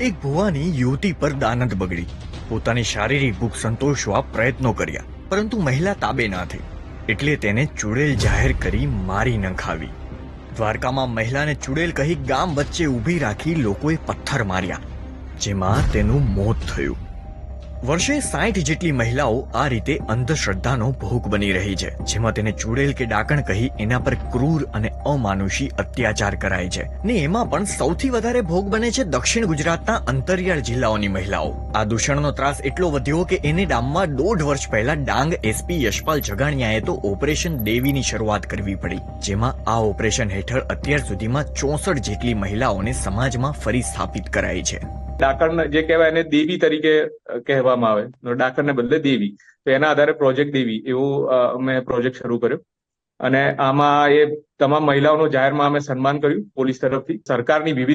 એક ભુવાની યુવતી પર દાનત બગડી. પોતાની શારીરિક ભૂખ સંતોષવા પ્રયત્નો કર્યા, પરંતુ મહિલા તાબે ના થઈ. એટલે તેને ચુડેલ જાહેર કરી મારી નખાવી. દ્વારકામાં મહિલાને ચુડેલ કહી ગામ વચ્ચે ઊભી રાખી લોકોએ પથ્થર માર્યા, જેમાં તેનું મોત થયું. વર્ષે સાઠ જેટલી મહિલાઓ આ રીતે અંધશ્રદ્ધાનો ભોગ બની રહી છે, જેમાં તેને ચૂડેલ કે ડાકણ કહી એના પર ક્રૂર અને અમાનુષી અત્યાચાર કરાય છે. ને એમાં પણ સૌથી વધારે ભોગ બને છે દક્ષિણ ગુજરાતના અંતરિયાળ જિલ્લાઓની મહિલાઓ. આ દૂષણનો ત્રાસ એટલો વધ્યો કે એને ડામમાં દોઢ વર્ષ પહેલા ડાંગ એસપી યશપાલ જગાણિયાએ તો ઓપરેશન દેવીની શરૂઆત કરવી પડી, જેમાં આ ઓપરેશન હેઠળ અત્યાર સુધીમાં ચોસઠ જેટલી મહિલાઓને સમાજમાં ફરી સ્થાપિત કરાઈ છે. ડાકણ જે કહેવાય એને દેવી તરીકે કહેવામાં આવે. ડાકણને બદલે દેવી. તો એના આધારે પ્રોજેક્ટ દેવી, એવું અમે પ્રોજેક્ટ શરૂ કર્યો. અને આમાં એ તમામ મહિલાઓનું જાહેરમાં અમે સન્માન કર્યું પોલીસ તરફથી. સરકારની વિવિધ